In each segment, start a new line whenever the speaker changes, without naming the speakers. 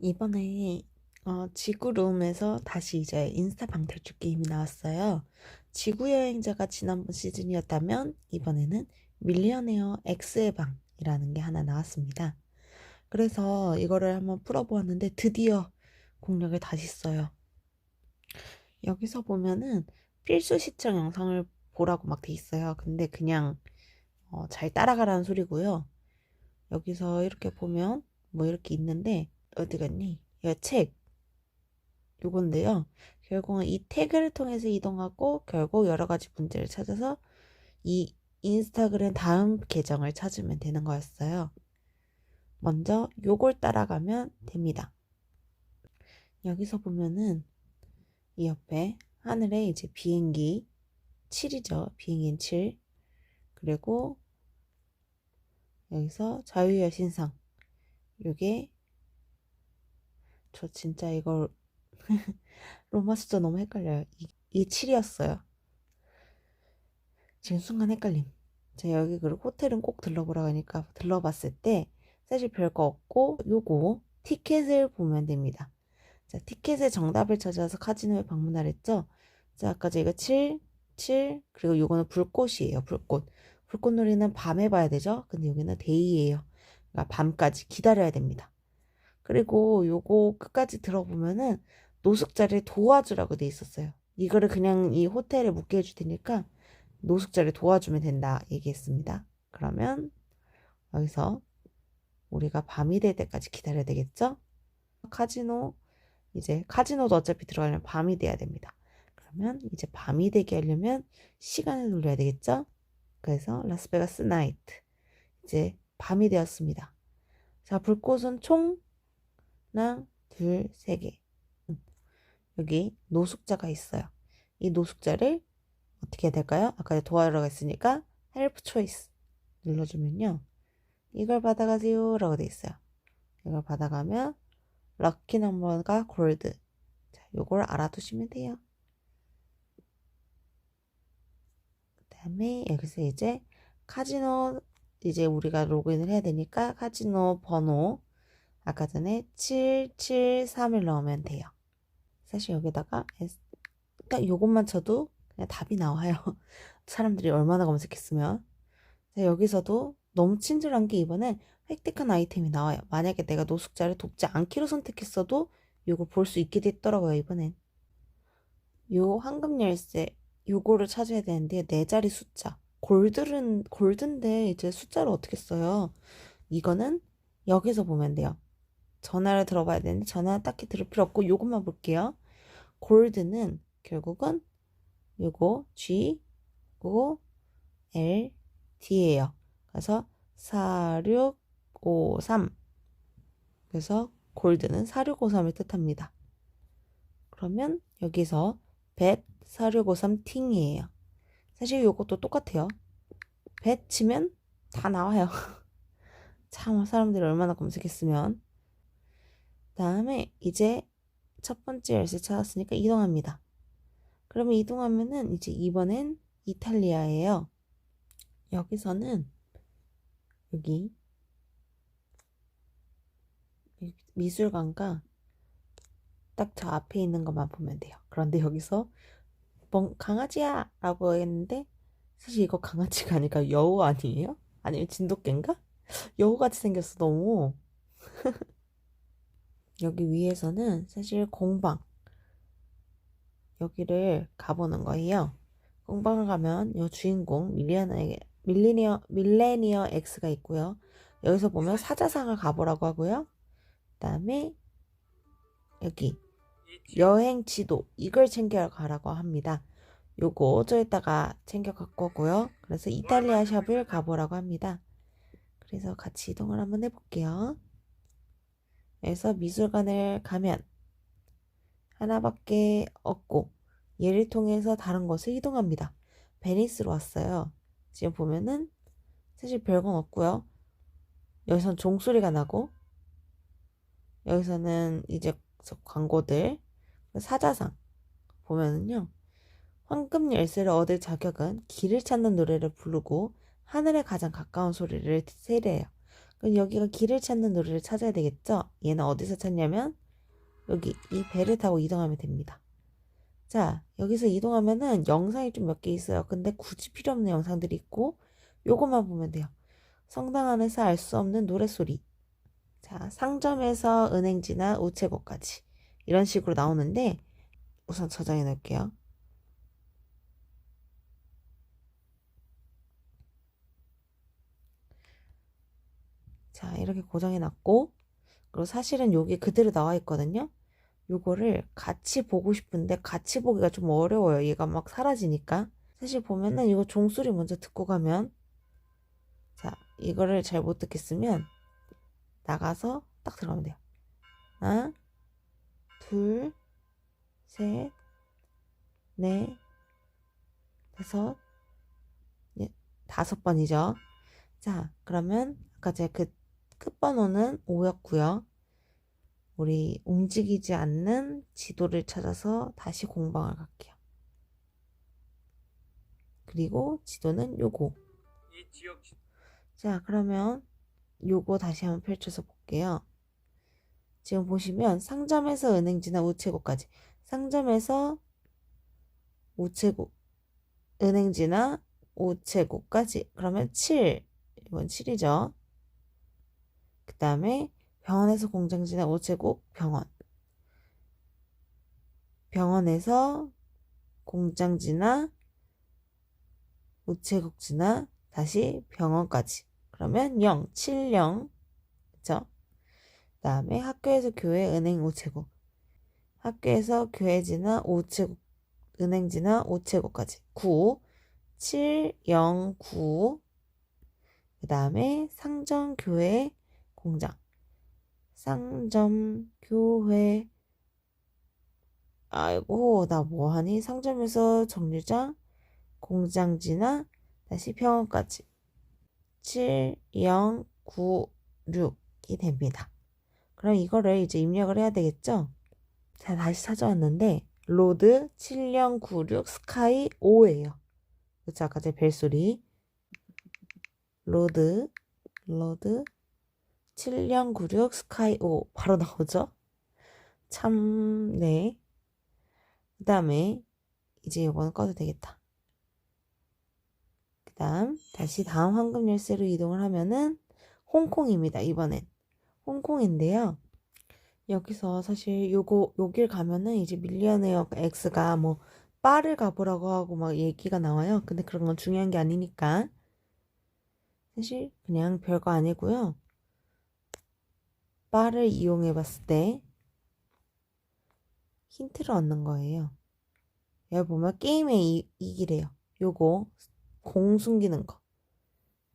이번에 어, 지구룸에서 다시 이제 인스타 방탈출 게임이 나왔어요. 지구 여행자가 지난번 시즌이었다면 이번에는 밀리어네어 X의 방이라는 게 하나 나왔습니다. 그래서 이거를 한번 풀어보았는데 드디어 공략을 다시 써요. 여기서 보면은 필수 시청 영상을 보라고 막 돼 있어요. 근데 그냥 어, 잘 따라가라는 소리고요. 여기서 이렇게 보면 뭐 이렇게 있는데 어디 갔니? 이 책. 요건데요. 결국은 이 태그를 통해서 이동하고 결국 여러 가지 문제를 찾아서 이 인스타그램 다음 계정을 찾으면 되는 거였어요. 먼저 요걸 따라가면 됩니다. 여기서 보면은 이 옆에 하늘에 이제 비행기 7이죠. 비행기는 7. 그리고 여기서 자유의 신상. 요게 저 진짜 이걸 로마 숫자 너무 헷갈려요. 이, 이게 7이었어요. 지금 순간 헷갈림. 제가 여기 그리고 호텔은 꼭 들러보라고 하니까 들러봤을 때 사실 별거 없고 요거 티켓을 보면 됩니다. 자, 티켓의 정답을 찾아서 카지노에 방문하랬죠. 자, 아까 저희가 7, 7, 그리고 요거는 불꽃이에요. 불꽃. 불꽃놀이는 밤에 봐야 되죠. 근데 여기는 데이예요. 그러니까 밤까지 기다려야 됩니다. 그리고 요거 끝까지 들어보면은 노숙자를 도와주라고 돼 있었어요. 이거를 그냥 이 호텔에 묵게 해줄 테니까 노숙자를 도와주면 된다 얘기했습니다. 그러면 여기서 우리가 밤이 될 때까지 기다려야 되겠죠? 카지노 이제 카지노도 어차피 들어가려면 밤이 돼야 됩니다. 그러면 이제 밤이 되게 하려면 시간을 돌려야 되겠죠? 그래서 라스베가스 나이트 이제 밤이 되었습니다. 자 불꽃은 총 하나, 둘, 세 개. 여기 노숙자가 있어요. 이 노숙자를 어떻게 해야 될까요? 아까 도와주라고 했으니까 헬프 초이스 눌러주면요. 이걸 받아가세요 라고 돼 있어요. 이걸 받아가면 럭키 넘버가 골드. 자, 요걸 알아두시면 돼요. 그 다음에 여기서 이제 카지노 이제 우리가 로그인을 해야 되니까 카지노 번호 아까 전에 773을 넣으면 돼요. 사실 여기다가 딱 요것만 쳐도 그냥 답이 나와요. 사람들이 얼마나 검색했으면. 자, 여기서도 너무 친절한 게 이번엔 획득한 아이템이 나와요. 만약에 내가 노숙자를 돕지 않기로 선택했어도 요걸 볼 수 있게 됐더라고요, 이번엔. 요 황금 열쇠, 요거를 찾아야 되는데, 네 자리 숫자. 골드는, 골드인데, 이제 숫자를 어떻게 써요? 이거는 여기서 보면 돼요. 전화를 들어봐야 되는데 전화는 딱히 들을 필요 없고 요것만 볼게요. 골드는 결국은 요거 G 고 L D예요. 그래서 4653 그래서 골드는 4653을 뜻합니다. 그러면 여기서 bet 4653 팅이에요. 사실 요것도 똑같아요. bet 치면 다 나와요. 참 사람들이 얼마나 검색했으면 다음에 이제 첫 번째 열쇠 찾았으니까 이동합니다. 그러면 이동하면은 이제 이번엔 이탈리아예요. 여기서는 여기 미술관과 딱 저 앞에 있는 것만 보면 돼요. 그런데 여기서 멍 강아지야 라고 했는데 사실 이거 강아지가 아니라 여우 아니에요? 아니면 진돗개인가? 여우 같이 생겼어 너무 여기 위에서는 사실 공방 여기를 가보는 거예요. 공방을 가면 이 주인공 밀리어나에게 밀리니어 밀레니어 X가 있고요. 여기서 보면 사자상을 가보라고 하고요. 그다음에 여기 여행 지도 이걸 챙겨 가라고 합니다. 요거 저에다가 챙겨 갖고 오고요. 그래서 이탈리아 샵을 가보라고 합니다. 그래서 같이 이동을 한번 해볼게요. 그래서 미술관을 가면 하나밖에 없고 얘를 통해서 다른 곳을 이동합니다. 베니스로 왔어요. 지금 보면은 사실 별건 없고요. 여기선 종소리가 나고 여기서는 이제 광고들 사자상 보면은요. 황금 열쇠를 얻을 자격은 길을 찾는 노래를 부르고 하늘에 가장 가까운 소리를 세례해요. 그럼 여기가 길을 찾는 노래를 찾아야 되겠죠? 얘는 어디서 찾냐면 여기 이 배를 타고 이동하면 됩니다. 자, 여기서 이동하면은 영상이 좀 몇 개 있어요. 근데 굳이 필요 없는 영상들이 있고 요것만 보면 돼요. 성당 안에서 알 수 없는 노래소리. 자, 상점에서 은행지나 우체국까지 이런 식으로 나오는데 우선 저장해 놓을게요. 자, 이렇게 고정해 놨고 그리고 사실은 여기 그대로 나와 있거든요. 요거를 같이 보고 싶은데 같이 보기가 좀 어려워요. 얘가 막 사라지니까. 사실 보면은 이거 종소리 먼저 듣고 가면 자, 이거를 잘 못 듣겠으면 나가서 딱 들어가면 돼요. 하나, 둘, 셋, 넷, 다섯, 예, 다섯 번이죠. 자, 그러면 아까 제가 그 끝번호는 5였고요. 우리 움직이지 않는 지도를 찾아서 다시 공방을 갈게요. 그리고 지도는 요거. 자, 그러면 요거 다시 한번 펼쳐서 볼게요. 지금 보시면 상점에서 은행지나 우체국까지. 상점에서 우체국, 은행지나 우체국까지. 그러면 7. 이건 7이죠. 그 다음에 병원에서 공장지나 우체국, 병원. 병원에서 공장지나 우체국지나 다시 병원까지. 그러면 0, 7, 0. 그쵸? 그 다음에 학교에서 교회, 은행, 우체국. 학교에서 교회 지나 우체국, 은행 지나 우체국까지. 9, 7, 0, 9. 그 다음에 상점, 교회, 공장. 상점, 교회. 아이고, 나 뭐하니? 상점에서 정류장, 공장 지나 다시 병원까지. 7, 0, 9, 6이 됩니다. 그럼 이거를 이제 입력을 해야 되겠죠? 자, 다시 찾아왔는데, 로드 7096 스카이 5예요. 그쵸? 아까 제 벨소리. 로드, 로드 7096 스카이 5. 바로 나오죠? 참, 네. 그 다음에, 이제 이거는 꺼도 되겠다. 그 다음, 다시 다음 황금 열쇠로 이동을 하면은, 홍콩입니다, 이번엔. 홍콩인데요. 여기서 사실 요거, 여길 가면은 이제 밀리언웨어 X가 뭐, 바를 가보라고 하고 막 얘기가 나와요. 근데 그런 건 중요한 게 아니니까. 사실 그냥 별거 아니고요. 바를 이용해 봤을 때 힌트를 얻는 거예요. 여기 보면 게임에 이, 이기래요. 요거 공 숨기는 거.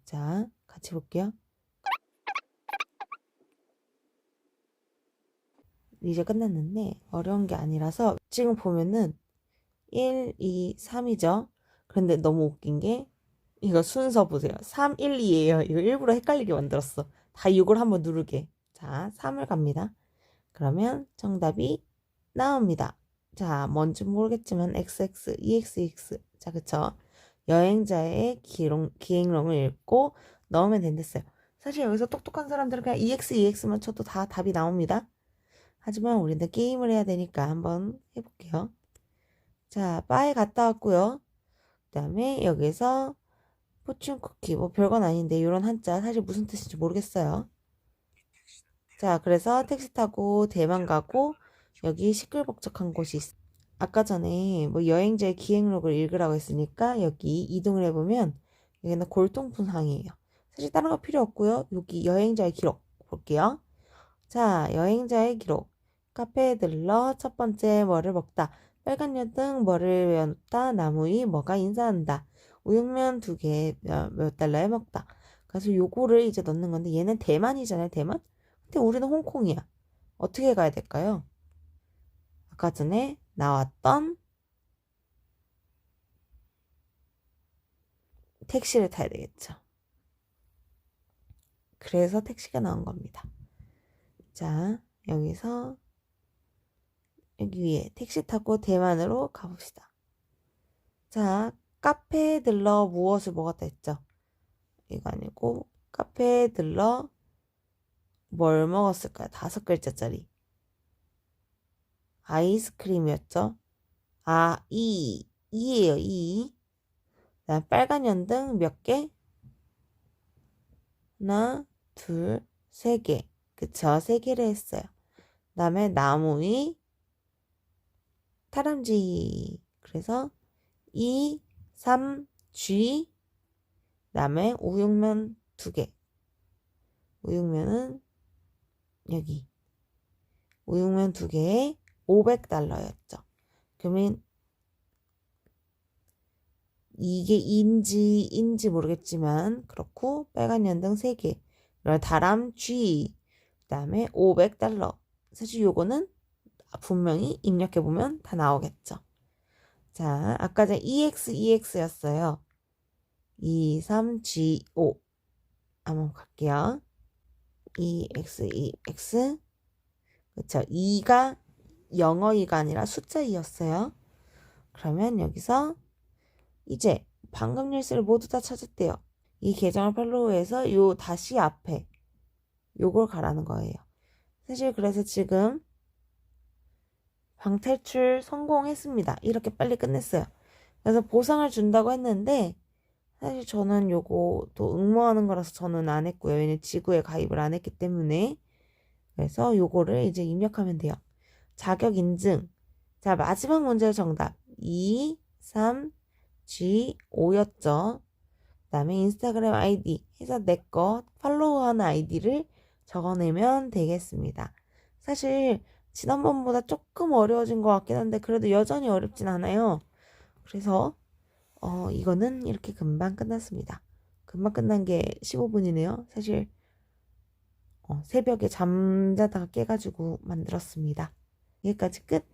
자, 같이 볼게요. 이제 끝났는데 어려운 게 아니라서 지금 보면은 1, 2, 3이죠. 그런데 너무 웃긴 게 이거 순서 보세요. 3, 1, 2예요. 이거 일부러 헷갈리게 만들었어. 다 6을 한번 누르게. 자, 3을 갑니다. 그러면 정답이 나옵니다. 자, 뭔지 모르겠지만 XX, EXX. 자, 그쵸? 여행자의 기록, 기행령을 읽고 넣으면 된댔어요. 사실 여기서 똑똑한 사람들은 그냥 EX, EX만 쳐도 다 답이 나옵니다. 하지만 우리는 게임을 해야 되니까 한번 해볼게요. 자, 바에 갔다 왔고요. 그 다음에 여기서 포춘 쿠키, 뭐 별건 아닌데 이런 한자 사실 무슨 뜻인지 모르겠어요. 자, 그래서 택시 타고 대만 가고 여기 시끌벅적한 곳이 있어. 아까 전에 뭐 여행자의 기행록을 읽으라고 했으니까 여기 이동을 해보면 여기는 골동품 항이에요. 사실 다른 거 필요 없고요. 여기 여행자의 기록 볼게요. 자, 여행자의 기록. 카페에 들러 첫 번째 뭐를 먹다. 빨간 연등 뭐를 외워놓다. 나무 위 뭐가 인사한다. 우육면 두 개 몇 달러에 먹다. 그래서 요거를 이제 넣는 건데 얘는 대만이잖아요. 대만? 근데 우리는 홍콩이야. 어떻게 가야 될까요? 아까 전에 나왔던 택시를 타야 되겠죠. 그래서 택시가 나온 겁니다. 자, 여기서 여기 위에 택시 타고 대만으로 가봅시다. 자, 카페에 들러 무엇을 먹었다 했죠? 이거 아니고 카페에 들러 뭘 먹었을까요? 다섯 글자짜리. 아이스크림이었죠? 아, 이, 이예요, 이. 그다음 빨간 연등 몇 개? 하나, 둘, 세 개. 그쵸? 세 개를 했어요. 그 다음에 나무 위, 다람쥐. 그래서 2, 3, G. 그다음에 우육면 두 개. 우육면은 여기. 우육면 두 개에 500달러였죠. 그러면 이게 인지 인지 모르겠지만 그렇고 빨간 연등 3개 다람 G 그다음에 500달러 사실 요거는 분명히 입력해 보면 다 나오겠죠. 자, 아까 전 EX EX였어요. 2 3 G 5 한번 갈게요. EX EX 그쵸 2가 영어 2가 아니라 숫자 2였어요. 그러면 여기서 이제 방금 뉴스를 모두 다 찾았대요. 이 계정을 팔로우해서 요 다시 앞에 요걸 가라는 거예요. 사실 그래서 지금 방탈출 성공했습니다. 이렇게 빨리 끝냈어요. 그래서 보상을 준다고 했는데 사실 저는 요거 또 응모하는 거라서 저는 안 했고요. 왜냐면 지구에 가입을 안 했기 때문에 그래서 요거를 이제 입력하면 돼요. 자격 인증. 자, 마지막 문제의 정답. 2, 3, G, 5였죠. 그 다음에 인스타그램 아이디 해서 내거 팔로우하는 아이디를 적어내면 되겠습니다. 사실 지난번보다 조금 어려워진 것 같긴 한데 그래도 여전히 어렵진 않아요. 그래서 어, 이거는 이렇게 금방 끝났습니다. 금방 끝난 게 15분이네요. 사실 어, 새벽에 잠자다가 깨가지고 만들었습니다. 여기까지 끝.